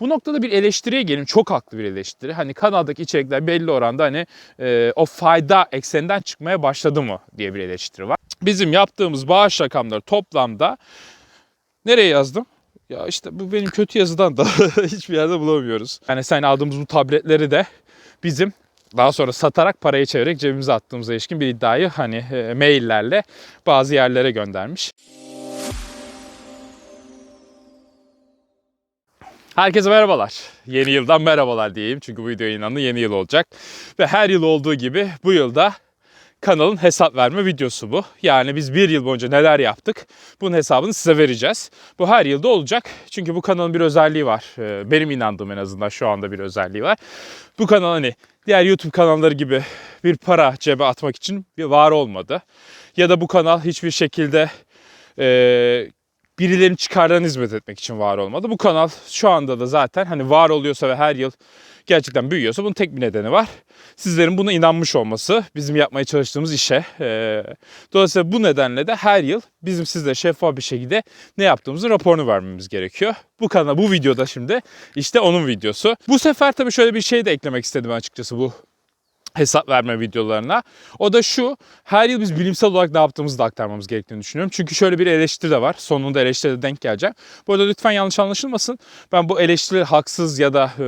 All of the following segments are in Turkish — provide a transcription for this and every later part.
Bu noktada bir eleştiriye gelin. Çok haklı bir eleştiri. Hani kanaldaki içerikler belli oranda hani e, o fayda ekseninden çıkmaya başladı mı diye bir eleştiri var. Bizim yaptığımız bağış rakamları toplamda nereye yazdım? Ya işte bu benim kötü yazıdan da hiçbir yerde bulamıyoruz. Yani sen aldığımız bu tabletleri de bizim daha sonra satarak parayı çevirerek cebimize attığımıza ilişkin bir iddiayı hani e, maillerle bazı yerlere göndermiş. Herkese merhabalar. Yeni yıldan merhabalar diyeyim. Çünkü bu video yayınlandı yeni yıl olacak. Ve her yıl olduğu gibi bu yılda kanalın hesap verme videosu bu. Yani biz bir yıl boyunca neler yaptık bunun hesabını size vereceğiz. Bu her yılda olacak. Çünkü bu kanalın bir özelliği var. Ee, Benim inandığım en azından şu anda bir özelliği var. Bu kanal hani diğer YouTube kanalları gibi bir para cebe atmak için bir var olmadı. Ya da bu kanal hiçbir şekilde e, birilerinin çıkarlarına hizmet etmek için var olmadı. Bu kanal şu anda da zaten hani var oluyorsa ve her yıl gerçekten büyüyorsa bunun tek bir nedeni var. Sizlerin buna inanmış olması bizim yapmaya çalıştığımız işe. Ee, dolayısıyla bu nedenle de her yıl bizim sizlere şeffaf bir şekilde ne yaptığımızın raporunu vermemiz gerekiyor. Bu kanal bu videoda şimdi işte onun videosu. Bu sefer tabii şöyle bir şey de eklemek istedim açıkçası bu hesap verme videolarına. O da şu, her yıl biz bilimsel olarak ne yaptığımızı da aktarmamız gerektiğini düşünüyorum. Çünkü şöyle bir eleştiri de var. Sonunda eleştiride denk geleceğim. Bu arada lütfen yanlış anlaşılmasın. Ben bu eleştirileri haksız ya da e,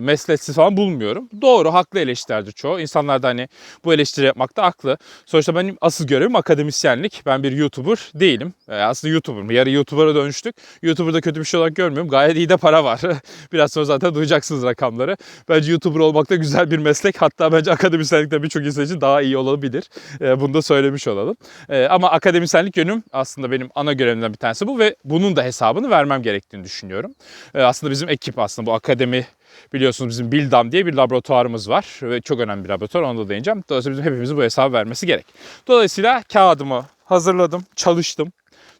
mesleksiz falan bulmuyorum. Doğru, haklı eleştirilerdir çoğu. İnsanlar da hani bu eleştiri yapmakta haklı. Sonuçta benim asıl görevim akademisyenlik. Ben bir YouTuber değilim. E, aslında YouTuber'ım. Yarı YouTuber'a dönüştük. YouTuber'da kötü bir şey olarak görmüyorum. Gayet iyi de para var. Biraz sonra zaten duyacaksınız rakamları. Bence YouTuber olmak da güzel bir meslek. Hatta bence akademisyenlikte birçok için daha iyi olabilir. E, bunu da söylemiş olalım. E, ama akademisyenlik yönüm aslında benim ana görevimden bir tanesi bu ve bunun da hesabını vermem gerektiğini düşünüyorum. E, aslında bizim ekip aslında bu akademi biliyorsunuz bizim Bildam diye bir laboratuvarımız var ve çok önemli bir laboratuvar onu da değineceğim. Dolayısıyla bizim hepimizin bu hesabı vermesi gerek. Dolayısıyla kağıdımı hazırladım, çalıştım.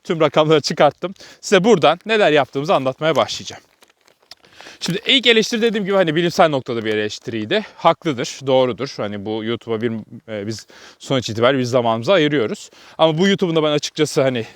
Tüm rakamları çıkarttım. Size buradan neler yaptığımızı anlatmaya başlayacağım. Şimdi ilk eleştiri dediğim gibi hani bilimsel noktada bir eleştiriydi. Haklıdır, doğrudur. Hani bu YouTube'a bir e, biz sonuç itibariyle biz zamanımızı ayırıyoruz. Ama bu YouTube'un da ben açıkçası hani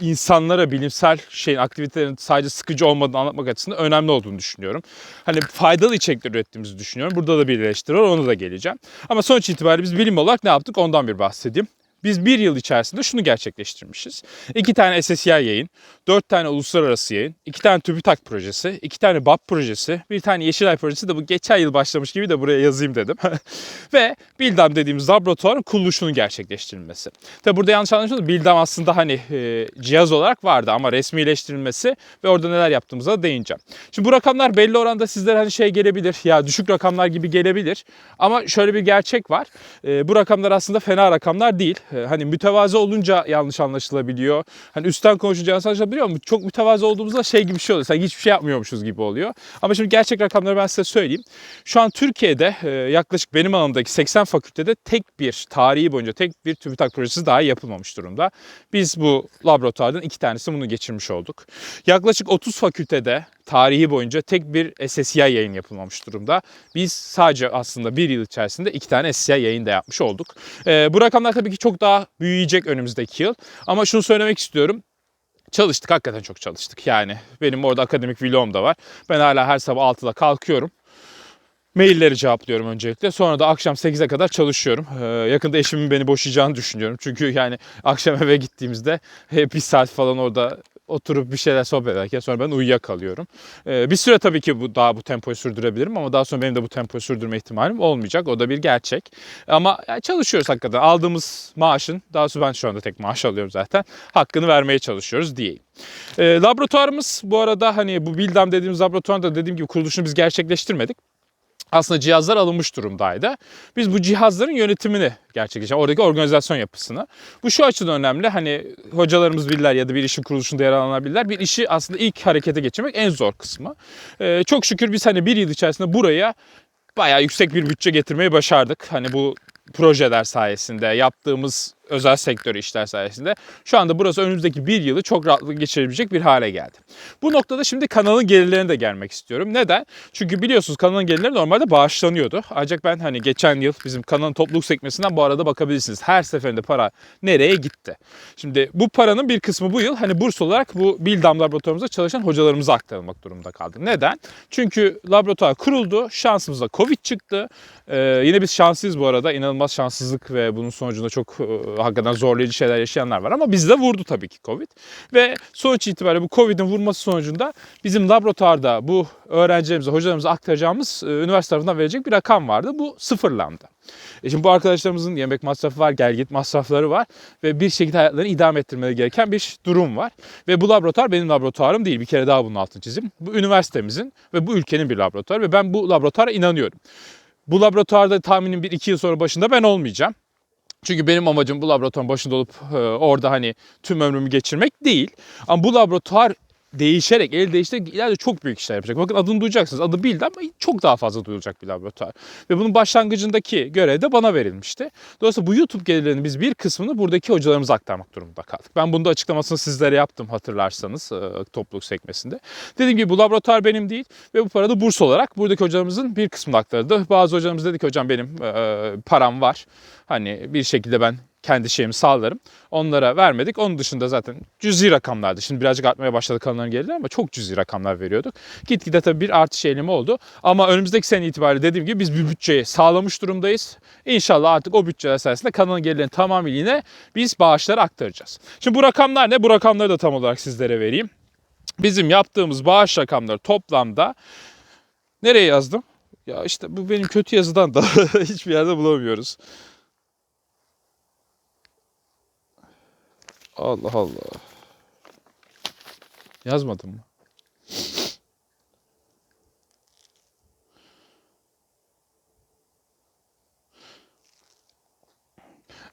insanlara bilimsel şeyin aktivitelerin sadece sıkıcı olmadığını anlatmak açısından önemli olduğunu düşünüyorum. Hani faydalı içerikler ürettiğimizi düşünüyorum. Burada da bir eleştiri var ona da geleceğim. Ama sonuç itibariyle biz bilim olarak ne yaptık ondan bir bahsedeyim. Biz bir yıl içerisinde şunu gerçekleştirmişiz. İki tane SSI yayın, dört tane uluslararası yayın, iki tane TÜBİTAK projesi, iki tane BAP projesi, bir tane Yeşilay projesi de bu geçen yıl başlamış gibi de buraya yazayım dedim. Ve Bildam dediğimiz laboratuvarın kuruluşunun gerçekleştirilmesi. Tabi burada yanlış anlaşılmasın Bildam aslında hani e, cihaz olarak vardı ama resmileştirilmesi ve orada neler yaptığımıza değineceğim. Şimdi bu rakamlar belli oranda sizlere hani şey gelebilir ya düşük rakamlar gibi gelebilir ama şöyle bir gerçek var. E, bu rakamlar aslında fena rakamlar değil. E, hani mütevazı olunca yanlış anlaşılabiliyor. Hani üstten konuşunca yanlış anlaşılabiliyor ama çok mütevazı olduğumuzda şey gibi bir şey oluyor. Sanki hiçbir şey yapmıyormuşuz gibi oluyor. Ama şimdi gerçek rakamları ben size söyleyeyim. Şu an Türkiye'de e, yaklaşık benim alanımdaki 80 fakültede tek bir tarihi boyunca tek bir TÜBİTAK projesi daha yapılmamış durumda. Biz bu laboratuvardan iki tanesi bunu geçirmiş olduk. Yaklaşık 30 fakültede tarihi boyunca tek bir SSI yayın yapılmamış durumda. Biz sadece aslında bir yıl içerisinde iki tane SSI yayın da yapmış olduk. Ee, bu rakamlar tabii ki çok daha büyüyecek önümüzdeki yıl. Ama şunu söylemek istiyorum. Çalıştık hakikaten çok çalıştık. Yani benim orada akademik vlogum da var. Ben hala her sabah 6'da kalkıyorum. Mailleri cevaplıyorum öncelikle. Sonra da akşam 8'e kadar çalışıyorum. Ee, yakında eşimin beni boşayacağını düşünüyorum. Çünkü yani akşam eve gittiğimizde hep bir saat falan orada oturup bir şeyler sohbet ederken sonra ben uyuyakalıyorum. Ee, bir süre tabii ki bu daha bu tempoyu sürdürebilirim ama daha sonra benim de bu tempoyu sürdürme ihtimalim olmayacak. O da bir gerçek. Ama çalışıyoruz hakikaten. Aldığımız maaşın, daha sonra ben şu anda tek maaş alıyorum zaten. Hakkını vermeye çalışıyoruz diyeyim. Ee, laboratuvarımız bu arada hani bu Bildam dediğimiz laboratuvarda dediğim gibi kuruluşunu biz gerçekleştirmedik aslında cihazlar alınmış durumdaydı. Biz bu cihazların yönetimini gerçekleştiren oradaki organizasyon yapısını. Bu şu açıdan önemli. Hani hocalarımız bilirler ya da bir işin kuruluşunda yer alanlar. Bir işi aslında ilk harekete geçirmek en zor kısmı. Ee, çok şükür biz hani bir yıl içerisinde buraya bayağı yüksek bir bütçe getirmeyi başardık. Hani bu projeler sayesinde yaptığımız özel sektörü işler sayesinde şu anda burası önümüzdeki bir yılı çok rahatlıkla geçirebilecek bir hale geldi. Bu noktada şimdi kanalın gelirlerine de gelmek istiyorum. Neden? Çünkü biliyorsunuz kanalın gelirleri normalde bağışlanıyordu. Ancak ben hani geçen yıl bizim kanalın topluluk sekmesinden bu arada bakabilirsiniz. Her seferinde para nereye gitti? Şimdi bu paranın bir kısmı bu yıl hani burs olarak bu Bildam laboratuvarımızda çalışan hocalarımıza aktarılmak durumunda kaldı. Neden? Çünkü laboratuvar kuruldu. Şansımıza Covid çıktı. Ee, yine biz şanslıyız bu arada. İnanılmaz şanssızlık ve bunun sonucunda çok e, hakikaten zorlayıcı şeyler yaşayanlar var. Ama bizde vurdu tabii ki Covid. Ve sonuç itibariyle bu Covid'in vurması sonucunda bizim laboratuvarda bu öğrencilerimize, hocalarımıza aktaracağımız e, üniversite tarafından verecek bir rakam vardı. Bu sıfırlandı. E şimdi bu arkadaşlarımızın yemek masrafı var, gel git masrafları var ve bir şekilde hayatlarını idame ettirmeleri gereken bir durum var. Ve bu laboratuvar benim laboratuvarım değil. Bir kere daha bunun altını çizeyim. Bu üniversitemizin ve bu ülkenin bir laboratuvarı ve ben bu laboratuvara inanıyorum. Bu laboratuvarda tahminim bir iki yıl sonra başında ben olmayacağım. Çünkü benim amacım bu laboratuvarın başında olup e, orada hani tüm ömrümü geçirmek değil. Ama bu laboratuvar değişerek, el değiştirerek ileride çok büyük işler yapacak. Bakın adını duyacaksınız. Adı bildi ama çok daha fazla duyulacak bir laboratuvar. Ve bunun başlangıcındaki görev de bana verilmişti. Dolayısıyla bu YouTube gelirlerinin biz bir kısmını buradaki hocalarımıza aktarmak durumunda kaldık. Ben bunu da açıklamasını sizlere yaptım hatırlarsanız e, topluluk sekmesinde. Dediğim gibi bu laboratuvar benim değil ve bu para da burs olarak buradaki hocalarımızın bir kısmını aktardı. Bazı hocalarımız dedi ki hocam benim e, param var. Hani bir şekilde ben kendi şeyimi sağlarım. Onlara vermedik. Onun dışında zaten cüzi rakamlardı. Şimdi birazcık artmaya başladı kanalların gelirleri ama çok cüzi rakamlar veriyorduk. Gitgide tabii bir artış eğilimi oldu. Ama önümüzdeki sene itibariyle dediğim gibi biz bir bütçeyi sağlamış durumdayız. İnşallah artık o bütçeler sayesinde kanalın gelirlerini tamamıyla yine biz bağışlara aktaracağız. Şimdi bu rakamlar ne? Bu rakamları da tam olarak sizlere vereyim. Bizim yaptığımız bağış rakamları toplamda nereye yazdım? Ya işte bu benim kötü yazıdan da hiçbir yerde bulamıyoruz. Allah Allah. Yazmadım mı?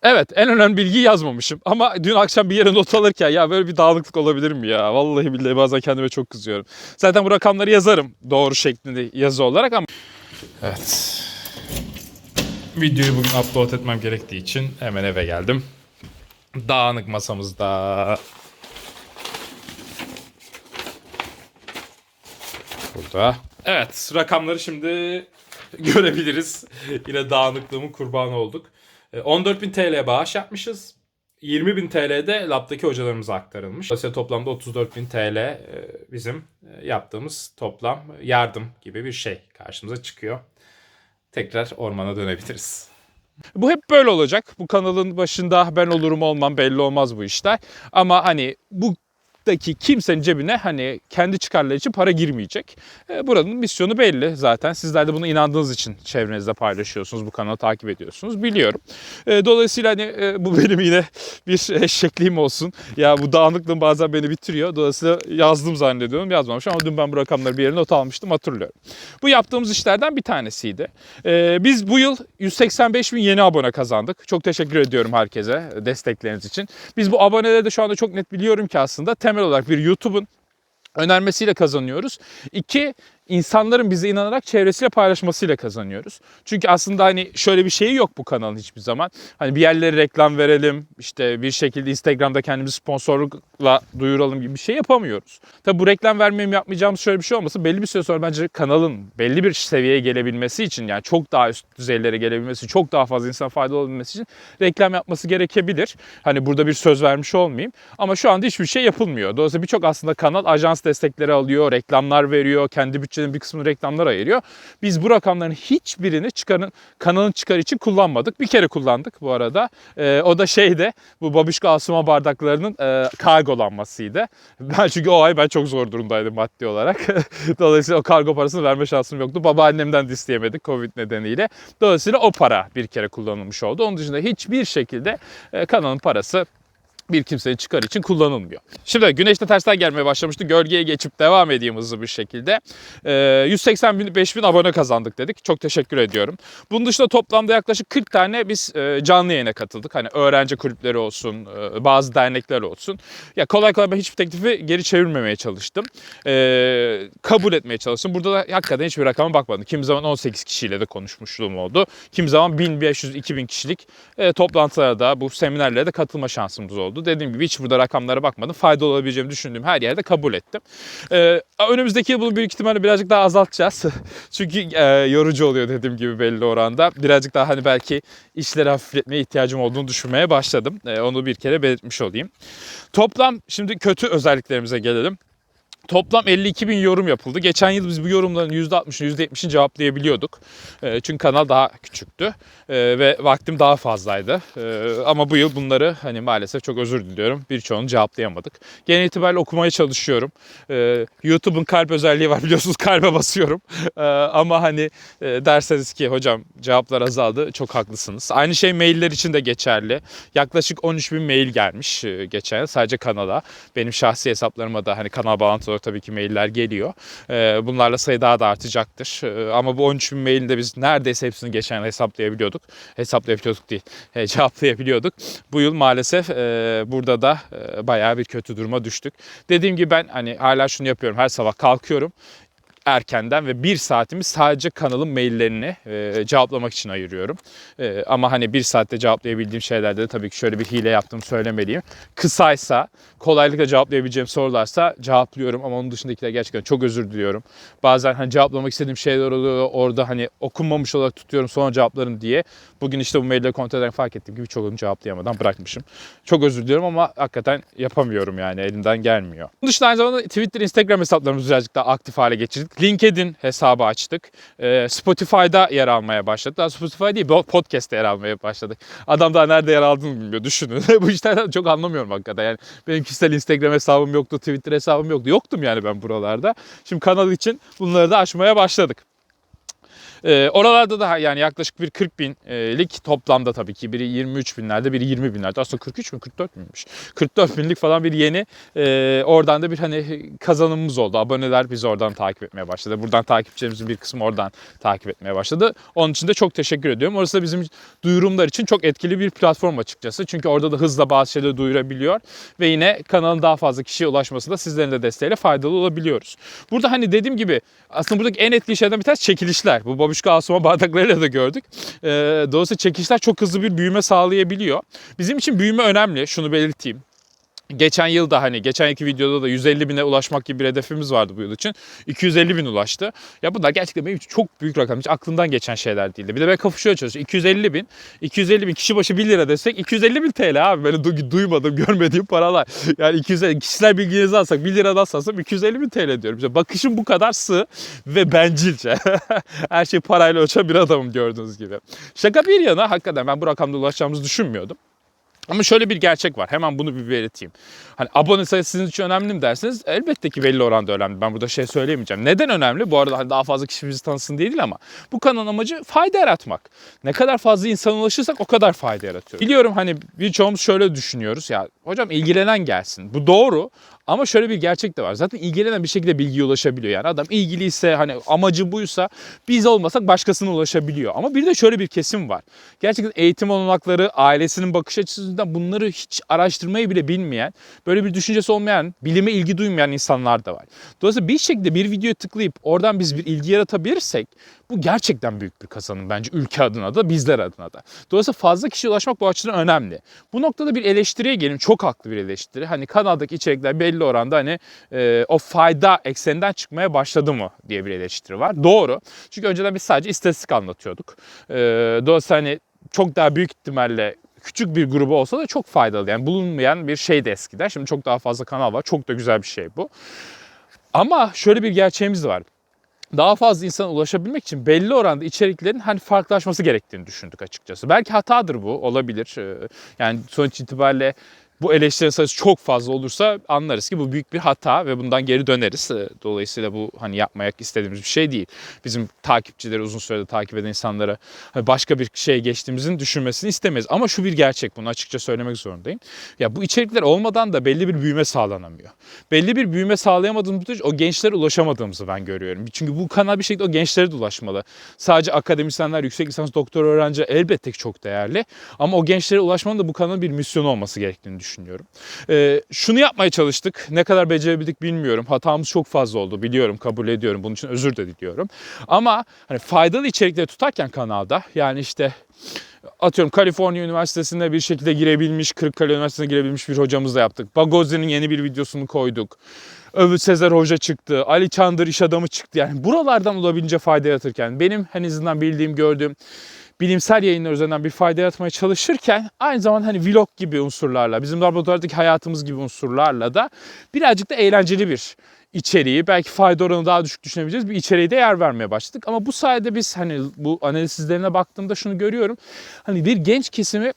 Evet en önemli bilgiyi yazmamışım. Ama dün akşam bir yere not alırken ya böyle bir dağınıklık olabilir mi ya? Vallahi billahi bazen kendime çok kızıyorum. Zaten bu rakamları yazarım doğru şeklinde yazı olarak ama... Evet. Videoyu bugün upload etmem gerektiği için hemen eve geldim. Dağınık masamızda. Burada. Evet rakamları şimdi görebiliriz. Yine dağınıklığımın kurbanı olduk. E, 14.000 TL bağış yapmışız. 20.000 TL de labdaki hocalarımıza aktarılmış. Dolayısıyla toplamda 34.000 TL e, bizim e, yaptığımız toplam yardım gibi bir şey karşımıza çıkıyor. Tekrar ormana dönebiliriz. Bu hep böyle olacak. Bu kanalın başında ben olurum olmam belli olmaz bu işler. Ama hani bu daki kimsenin cebine hani kendi çıkarları için para girmeyecek. E, Buranın misyonu belli zaten. Sizler de buna inandığınız için çevrenizde paylaşıyorsunuz, bu kanalı takip ediyorsunuz. Biliyorum. E, Dolayısıyla hani e, bu benim yine bir eşekliğim olsun. Ya bu dağınıklığım bazen beni bitiriyor. Dolayısıyla yazdım zannediyorum. Yazmamış ama dün ben bu rakamları bir yere not almıştım hatırlıyorum. Bu yaptığımız işlerden bir tanesiydi. Biz bu yıl 185 bin yeni abone kazandık. Çok teşekkür ediyorum herkese destekleriniz için. Biz bu aboneleri de şu anda çok net biliyorum ki aslında temel olarak bir YouTube'un önermesiyle kazanıyoruz. İki, insanların bize inanarak çevresiyle paylaşmasıyla kazanıyoruz. Çünkü aslında hani şöyle bir şeyi yok bu kanalın hiçbir zaman. Hani bir yerlere reklam verelim, işte bir şekilde Instagram'da kendimizi sponsorlukla duyuralım gibi bir şey yapamıyoruz. Tabi bu reklam vermeyeyim yapmayacağımız şöyle bir şey olmasa belli bir süre sonra bence kanalın belli bir seviyeye gelebilmesi için yani çok daha üst düzeylere gelebilmesi, çok daha fazla insan faydalı olabilmesi için reklam yapması gerekebilir. Hani burada bir söz vermiş olmayayım. Ama şu anda hiçbir şey yapılmıyor. Dolayısıyla birçok aslında kanal ajans destekleri alıyor, reklamlar veriyor, kendi bütçenin bir kısmını reklamlara ayırıyor. Biz bu rakamların hiçbirini çıkarın, kanalın çıkarı için kullanmadık. Bir kere kullandık bu arada. Ee, o da şeyde bu babişko asuma bardaklarının e, kargolanmasıydı. Ben çünkü o ay ben çok zor durumdaydım maddi olarak. Dolayısıyla o kargo parasını verme şansım yoktu. Babaannemden de isteyemedik Covid nedeniyle. Dolayısıyla o para bir kere kullanılmış oldu. Onun dışında hiçbir şekilde e, kanalın parası bir kimsenin çıkarı için kullanılmıyor. Şimdi güneşte tersten gelmeye başlamıştı. Gölgeye geçip devam edeyim hızlı bir şekilde. Ee, 185 bin abone kazandık dedik. Çok teşekkür ediyorum. Bunun dışında toplamda yaklaşık 40 tane biz e, canlı yayına katıldık. Hani öğrenci kulüpleri olsun, e, bazı dernekler olsun. Ya kolay kolay ben hiçbir teklifi geri çevirmemeye çalıştım. Ee, kabul etmeye çalıştım. Burada da hakikaten hiçbir rakama bakmadım. Kim zaman 18 kişiyle de konuşmuşluğum oldu. Kim zaman 1500-2000 kişilik e, toplantılara da bu seminerlere de katılma şansımız oldu. Dediğim gibi hiç burada rakamlara bakmadım. Fayda olabileceğimi düşündüğüm her yerde kabul ettim. Ee, önümüzdeki yıl bunu büyük ihtimalle birazcık daha azaltacağız. Çünkü e, yorucu oluyor dediğim gibi belli oranda. Birazcık daha hani belki işleri hafifletmeye ihtiyacım olduğunu düşünmeye başladım. E, onu bir kere belirtmiş olayım. Toplam şimdi kötü özelliklerimize gelelim. Toplam 52 bin yorum yapıldı. Geçen yıl biz bu yorumların %60'ını %70'ini cevaplayabiliyorduk. E, çünkü kanal daha küçüktü E, ve vaktim daha fazlaydı. E, ama bu yıl bunları hani maalesef çok özür diliyorum. Birçoğunu cevaplayamadık. Genel itibariyle okumaya çalışıyorum. YouTube'un kalp özelliği var biliyorsunuz kalbe basıyorum. Ama hani e, derseniz ki hocam cevaplar azaldı çok haklısınız. Aynı şey mailler için de geçerli. Yaklaşık 13 bin mail gelmiş e, geçen sadece kanala. Benim şahsi hesaplarıma da hani kanal bağlantılı olarak tabii ki mailler geliyor. Ee, bunlarla sayı daha da artacaktır. Ee, ama bu 13 bin mailin de biz neredeyse hepsini geçen hesaplayabiliyorduk. Hesaplayabiliyorduk değil, e, cevaplayabiliyorduk. Bu yıl maalesef e, burada da e, bayağı bir kötü duruma düştük. Dediğim gibi ben hani hala şunu yapıyorum. Her sabah kalkıyorum erkenden ve bir saatimi sadece kanalın maillerini e, cevaplamak için ayırıyorum. E, ama hani bir saatte cevaplayabildiğim şeylerde de tabii ki şöyle bir hile yaptığımı söylemeliyim. Kısaysa, kolaylıkla cevaplayabileceğim sorularsa cevaplıyorum ama onun dışındakiler gerçekten çok özür diliyorum. Bazen hani cevaplamak istediğim şeyler oluyor orada hani okunmamış olarak tutuyorum sonra cevaplarım diye. Bugün işte bu mailleri kontrol ederken fark ettiğim gibi çoğunu cevaplayamadan bırakmışım. Çok özür diliyorum ama hakikaten yapamıyorum yani elimden gelmiyor. Bunun dışında aynı zamanda Twitter, Instagram hesaplarımızı birazcık daha aktif hale geçirdik. LinkedIn hesabı açtık. Ee, Spotify'da yer almaya başladık. Daha Spotify değil podcast'te yer almaya başladık. Adam daha nerede yer aldığını bilmiyor düşünün. Bu işlerden çok anlamıyorum hakikaten. Yani benim kişisel Instagram hesabım yoktu, Twitter hesabım yoktu. Yoktum yani ben buralarda. Şimdi kanal için bunları da açmaya başladık. Ee, oralarda da yani yaklaşık bir 40 binlik toplamda tabii ki. Biri 23 binlerde biri 20 binlerde. Aslında 43 bin 44 binmiş 44 binlik falan bir yeni e, oradan da bir hani kazanımımız oldu. Aboneler bizi oradan takip etmeye başladı. Buradan takipçilerimizin bir kısmı oradan takip etmeye başladı. Onun için de çok teşekkür ediyorum. Orası da bizim duyurumlar için çok etkili bir platform açıkçası. Çünkü orada da hızla bazı şeyleri duyurabiliyor ve yine kanalın daha fazla kişiye ulaşmasında sizlerin de desteğiyle faydalı olabiliyoruz. Burada hani dediğim gibi aslında buradaki en etkili şeylerden bir tanesi çekilişler. Bu babuşka asma bardaklarıyla da gördük. Ee, dolayısıyla çekişler çok hızlı bir büyüme sağlayabiliyor. Bizim için büyüme önemli. Şunu belirteyim. Geçen yıl da hani geçen iki videoda da 150 bine ulaşmak gibi bir hedefimiz vardı bu yıl için. 250 bin ulaştı. Ya bunlar gerçekten benim için çok büyük rakam. Hiç aklımdan geçen şeyler değildi. Bir de ben kafa şöyle çalışıyor. 250 bin. 250 bin kişi başı 1 lira desek 250 bin TL abi. Böyle du- duymadım görmediğim paralar. Yani 250 kişiler bilginizi alsak 1 liradan satsam 250 bin TL diyorum. İşte bakışım bu kadar sığ ve bencilce. Her şey parayla ölçen bir adamım gördüğünüz gibi. Şaka bir yana hakikaten ben bu rakamda ulaşacağımızı düşünmüyordum. Ama şöyle bir gerçek var. Hemen bunu bir belirteyim. Hani abone sayısı sizin için önemli mi derseniz elbette ki belli oranda önemli. Ben burada şey söyleyemeyeceğim. Neden önemli? Bu arada hani daha fazla kişi bizi tanısın değil ama bu kanalın amacı fayda yaratmak. Ne kadar fazla insan ulaşırsak o kadar fayda yaratıyor. Biliyorum hani birçoğumuz şöyle düşünüyoruz. Ya hocam ilgilenen gelsin. Bu doğru ama şöyle bir gerçek de var. Zaten ilgilenen bir şekilde bilgiye ulaşabiliyor. Yani adam ilgiliyse hani amacı buysa biz olmasak başkasına ulaşabiliyor. Ama bir de şöyle bir kesim var. Gerçekten eğitim olanakları, ailesinin bakış açısından bunları hiç araştırmayı bile bilmeyen, böyle bir düşüncesi olmayan, bilime ilgi duymayan insanlar da var. Dolayısıyla bir şekilde bir videoya tıklayıp oradan biz bir ilgi yaratabilirsek bu gerçekten büyük bir kazanım bence ülke adına da bizler adına da. Dolayısıyla fazla kişiye ulaşmak bu açıdan önemli. Bu noktada bir eleştiriye gelin. Çok haklı bir eleştiri. Hani kanaldaki içerikler belli oranda hani e, o fayda ekseninden çıkmaya başladı mı diye bir eleştiri var. Doğru. Çünkü önceden biz sadece istatistik anlatıyorduk. E, dolayısıyla hani çok daha büyük ihtimalle küçük bir grubu olsa da çok faydalı. Yani bulunmayan bir şeydi eskiden. Şimdi çok daha fazla kanal var. Çok da güzel bir şey bu. Ama şöyle bir gerçeğimiz de var daha fazla insana ulaşabilmek için belli oranda içeriklerin hani farklılaşması gerektiğini düşündük açıkçası. Belki hatadır bu olabilir. Ee, Yani sonuç itibariyle bu eleştiri sayısı çok fazla olursa anlarız ki bu büyük bir hata ve bundan geri döneriz. Ee, Dolayısıyla bu hani yapmayak istediğimiz bir şey değil. Bizim takipçileri uzun sürede takip eden insanlara hani başka bir şeye geçtiğimizin düşünmesini istemeyiz. Ama şu bir gerçek bunu açıkça söylemek zorundayım. Ya bu içerikler olmadan da belli bir büyüme sağlanamıyor. Belli bir büyüme sağlayamadığımız müddetçe o gençlere ulaşamadığımızı ben görüyorum. Çünkü bu kanal bir şekilde o gençlere de ulaşmalı. Sadece akademisyenler, yüksek lisans doktor öğrenci elbette ki çok değerli. Ama o gençlere ulaşmanın da bu kanalın bir misyonu olması gerektiğini düşünüyorum. Ee, şunu yapmaya çalıştık. Ne kadar becerebildik bilmiyorum. Hatamız çok fazla oldu. Biliyorum, kabul ediyorum. Bunun için özür de diliyorum. Ama hani faydalı içerikleri tutarken kanalda yani işte atıyorum Kaliforniya Üniversitesi'nde bir şekilde girebilmiş, Kırıkkale Üniversitesi'ne girebilmiş bir hocamızla yaptık. Bagozi'nin yeni bir videosunu koyduk. Övüt Sezer Hoca çıktı. Ali Çandır iş adamı çıktı. Yani buralardan olabildiğince fayda yaratırken benim en azından bildiğim, gördüğüm bilimsel yayınlar üzerinden bir fayda yaratmaya çalışırken aynı zamanda hani vlog gibi unsurlarla, bizim laboratuvardaki hayatımız gibi unsurlarla da birazcık da eğlenceli bir içeriği belki fayda oranı daha düşük düşünebileceğiz bir içeriğe de yer vermeye başladık. Ama bu sayede biz hani bu analizlerine baktığımda şunu görüyorum. Hani bir genç kesimi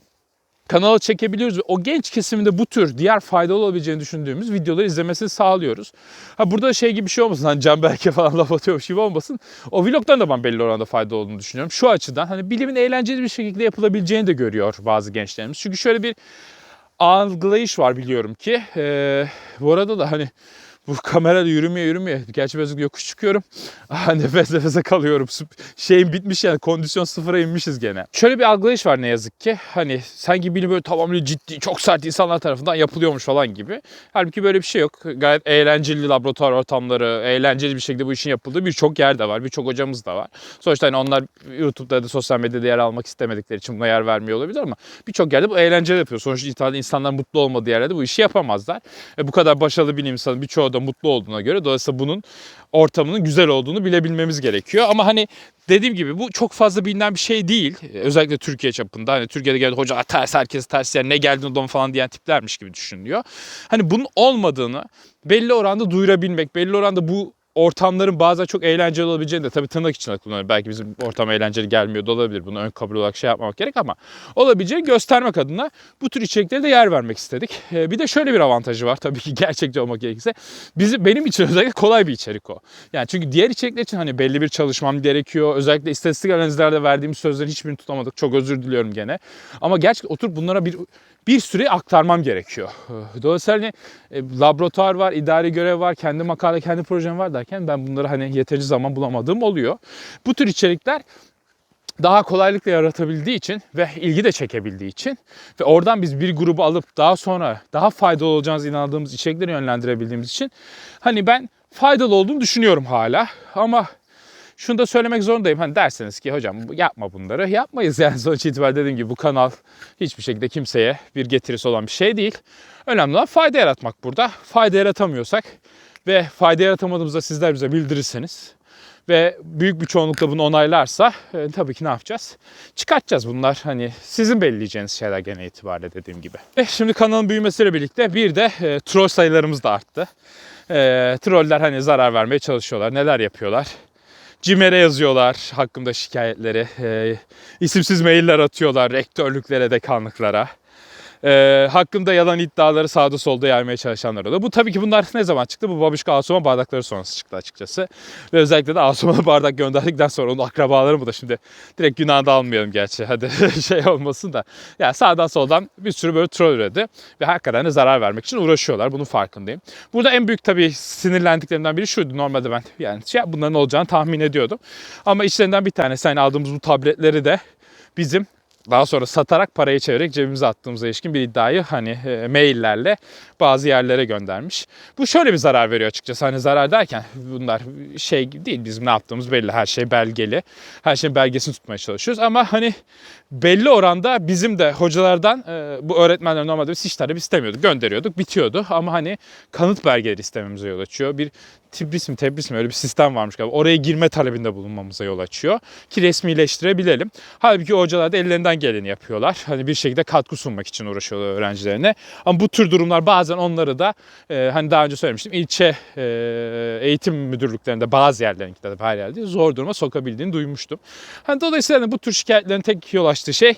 kanala çekebiliyoruz ve o genç kesiminde bu tür diğer faydalı olabileceğini düşündüğümüz videoları izlemesini sağlıyoruz. Ha burada şey gibi bir şey olmasın hani Can Berke falan laf atıyormuş gibi olmasın. O vlogdan da ben belli oranda fayda olduğunu düşünüyorum. Şu açıdan hani bilimin eğlenceli bir şekilde yapılabileceğini de görüyor bazı gençlerimiz. Çünkü şöyle bir algılayış var biliyorum ki. Ee, bu arada da hani bu kamerada yürümeye yürümeye. Gerçi biraz yokuş çıkıyorum. Nefes nefese kalıyorum. Şeyim bitmiş yani kondisyon sıfıra inmişiz gene. Şöyle bir algılayış var ne yazık ki. Hani sanki bilim böyle tamamıyla ciddi, çok sert insanlar tarafından yapılıyormuş falan gibi. Halbuki böyle bir şey yok. Gayet eğlenceli laboratuvar ortamları, eğlenceli bir şekilde bu işin yapıldığı birçok yer de var. Birçok hocamız da var. Sonuçta hani onlar YouTube'da da sosyal medyada yer almak istemedikleri için buna yer vermiyor olabilir ama birçok yerde bu eğlenceli yapıyor. Sonuçta insanlar mutlu olmadığı yerlerde bu işi yapamazlar. E bu kadar başarılı bilim insanı birçoğu da mutlu olduğuna göre dolayısıyla bunun ortamının güzel olduğunu bilebilmemiz gerekiyor. Ama hani dediğim gibi bu çok fazla bilinen bir şey değil. Özellikle Türkiye çapında. Hani Türkiye'de geldi hoca ters herkes ters yani ne geldin odama falan diyen tiplermiş gibi düşünülüyor. Hani bunun olmadığını belli oranda duyurabilmek, belli oranda bu ortamların bazen çok eğlenceli olabileceğini de tabii tırnak içinde kullanıyorum. Belki bizim ortam eğlenceli gelmiyor da olabilir. Bunu ön kabul olarak şey yapmamak gerek ama olabileceğini göstermek adına bu tür içeriklere de yer vermek istedik. Ee, bir de şöyle bir avantajı var tabii ki gerçekçi olmak gerekirse. Bizi, benim için özellikle kolay bir içerik o. Yani çünkü diğer içerikler için hani belli bir çalışmam gerekiyor. Özellikle istatistik analizlerde verdiğimiz sözlerin hiçbirini tutamadık. Çok özür diliyorum gene. Ama gerçekten oturup bunlara bir bir süre aktarmam gerekiyor. Dolayısıyla hani, e, laboratuvar var, idari görev var, kendi makale, kendi projem var derken ben bunları hani yeterince zaman bulamadığım oluyor. Bu tür içerikler daha kolaylıkla yaratabildiği için ve ilgi de çekebildiği için ve oradan biz bir grubu alıp daha sonra daha faydalı olacağınız inandığımız içerikleri yönlendirebildiğimiz için hani ben faydalı olduğunu düşünüyorum hala ama şunu da söylemek zorundayım. Hani derseniz ki hocam yapma bunları. Yapmayız yani sonuç itibariyle dediğim gibi bu kanal hiçbir şekilde kimseye bir getirisi olan bir şey değil. Önemli olan fayda yaratmak burada. Fayda yaratamıyorsak ve fayda yaratamadığımızda sizler bize bildirirseniz ve büyük bir çoğunlukla bunu onaylarsa e, tabii ki ne yapacağız? Çıkartacağız bunlar hani sizin belirleyeceğiniz şeyler gene itibariyle dediğim gibi. E, şimdi kanalın büyümesiyle birlikte bir de e, troll sayılarımız da arttı. E, troller hani zarar vermeye çalışıyorlar. Neler yapıyorlar? CİMER'e yazıyorlar hakkında şikayetleri. E, isimsiz mailler atıyorlar rektörlüklere, dekanlıklara. E, hakkında yalan iddiaları sağda solda yaymaya çalışanlar da. Bu tabii ki bunlar ne zaman çıktı? Bu Babişka Asuman bardakları sonrası çıktı açıkçası. Ve özellikle de Asuman'a bardak gönderdikten sonra onun akrabaları mı da şimdi direkt günahını da almayalım gerçi. Hadi şey olmasın da. Yani sağdan soldan bir sürü böyle troll üredi. Ve hakikaten de zarar vermek için uğraşıyorlar. Bunun farkındayım. Burada en büyük tabii sinirlendiklerimden biri şuydu. Normalde ben yani şey, bunların olacağını tahmin ediyordum. Ama içlerinden bir tanesi hani aldığımız bu tabletleri de bizim daha sonra satarak parayı çevirerek cebimize attığımıza ilişkin bir iddiayı hani e, maillerle bazı yerlere göndermiş. Bu şöyle bir zarar veriyor açıkçası. Hani zarar derken bunlar şey değil bizim ne yaptığımız belli. Her şey belgeli. Her şeyin belgesini tutmaya çalışıyoruz ama hani belli oranda bizim de hocalardan e, bu öğretmenler normalde biz hiç talep istemiyorduk. Gönderiyorduk, bitiyordu ama hani kanıt belgeleri istememize yol açıyor. Bir Tibris mi Tebris mi öyle bir sistem varmış galiba. Oraya girme talebinde bulunmamıza yol açıyor. Ki resmileştirebilelim. Halbuki hocalar da ellerinden geleni yapıyorlar. Hani bir şekilde katkı sunmak için uğraşıyorlar öğrencilerine. Ama bu tür durumlar bazen onları da e, hani daha önce söylemiştim ilçe e, eğitim müdürlüklerinde bazı yerlerinde de her yerde zor duruma sokabildiğini duymuştum. Hani dolayısıyla hani bu tür şikayetlerin tek yol açtığı şey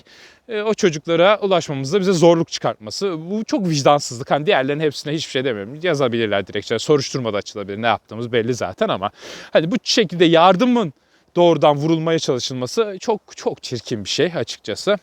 e, o çocuklara ulaşmamızda bize zorluk çıkartması. Bu çok vicdansızlık. Hani diğerlerinin hepsine hiçbir şey demiyorum. Yazabilirler dilekçe. Soruşturma da açılabilir. Ne yaptığımız belli zaten ama hani bu şekilde yardımın doğrudan vurulmaya çalışılması çok çok çirkin bir şey açıkçası.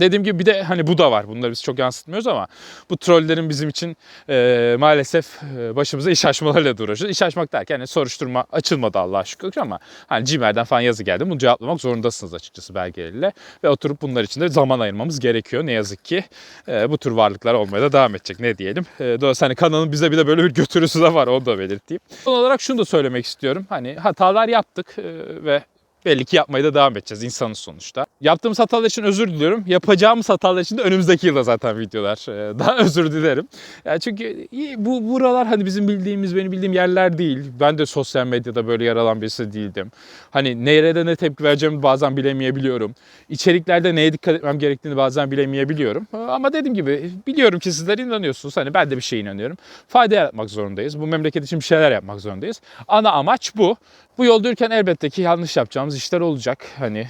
Dediğim gibi bir de hani bu da var. Bunları biz çok yansıtmıyoruz ama bu trollerin bizim için e, maalesef e, başımıza iş açmalarıyla da uğraşıyoruz. İş açmak derken hani soruşturma açılmadı Allah'a şükür ama hani CİMER'den falan yazı geldi. Bunu cevaplamak zorundasınız açıkçası belgeleriyle. Ve oturup bunlar için de zaman ayırmamız gerekiyor. Ne yazık ki e, bu tür varlıklar olmaya da devam edecek. Ne diyelim. E, dolayısıyla hani kanalın bize bir de böyle bir götürüsü de var. Onu da belirteyim. Son olarak şunu da söylemek istiyorum. Hani hatalar yaptık e, ve belli ki yapmaya da devam edeceğiz insanız sonuçta. Yaptığımız hatalar için özür diliyorum. Yapacağımız hatalar için de önümüzdeki yılda zaten videolar. Ee, Daha özür dilerim. Yani çünkü bu buralar hani bizim bildiğimiz, benim bildiğim yerler değil. Ben de sosyal medyada böyle yer alan birisi değildim. Hani nerede ne tepki vereceğimi bazen bilemeyebiliyorum. İçeriklerde neye dikkat etmem gerektiğini bazen bilemeyebiliyorum. Ama dediğim gibi biliyorum ki sizler inanıyorsunuz. Hani ben de bir şeye inanıyorum. Fayda yaratmak zorundayız. Bu memleket için bir şeyler yapmak zorundayız. Ana amaç bu. Bu yolda yürürken elbette ki yanlış yapacağımız işler olacak. Hani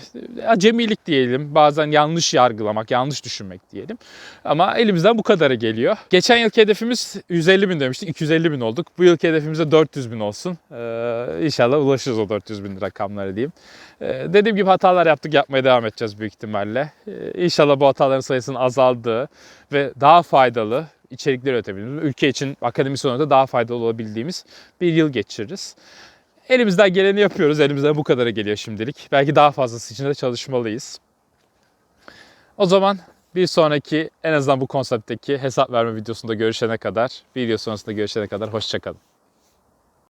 acemilik diyelim, bazen yanlış yargılamak, yanlış düşünmek diyelim. Ama elimizden bu kadarı geliyor. Geçen yılki hedefimiz 150 bin demiştik, 250 bin olduk. Bu yılki hedefimiz de 400 bin olsun. Ee, inşallah ulaşırız o 400 bin rakamlara diyeyim. Ee, dediğim gibi hatalar yaptık, yapmaya devam edeceğiz büyük ihtimalle. Ee, inşallah bu hataların sayısının azaldığı ve daha faydalı içerikler üretebildiğimiz, ülke için akademisyen olarak da daha faydalı olabildiğimiz bir yıl geçiririz. Elimizden geleni yapıyoruz. Elimizden bu kadarı geliyor şimdilik. Belki daha fazlası için de çalışmalıyız. O zaman bir sonraki en azından bu konseptteki hesap verme videosunda görüşene kadar, video sonrasında görüşene kadar hoşçakalın.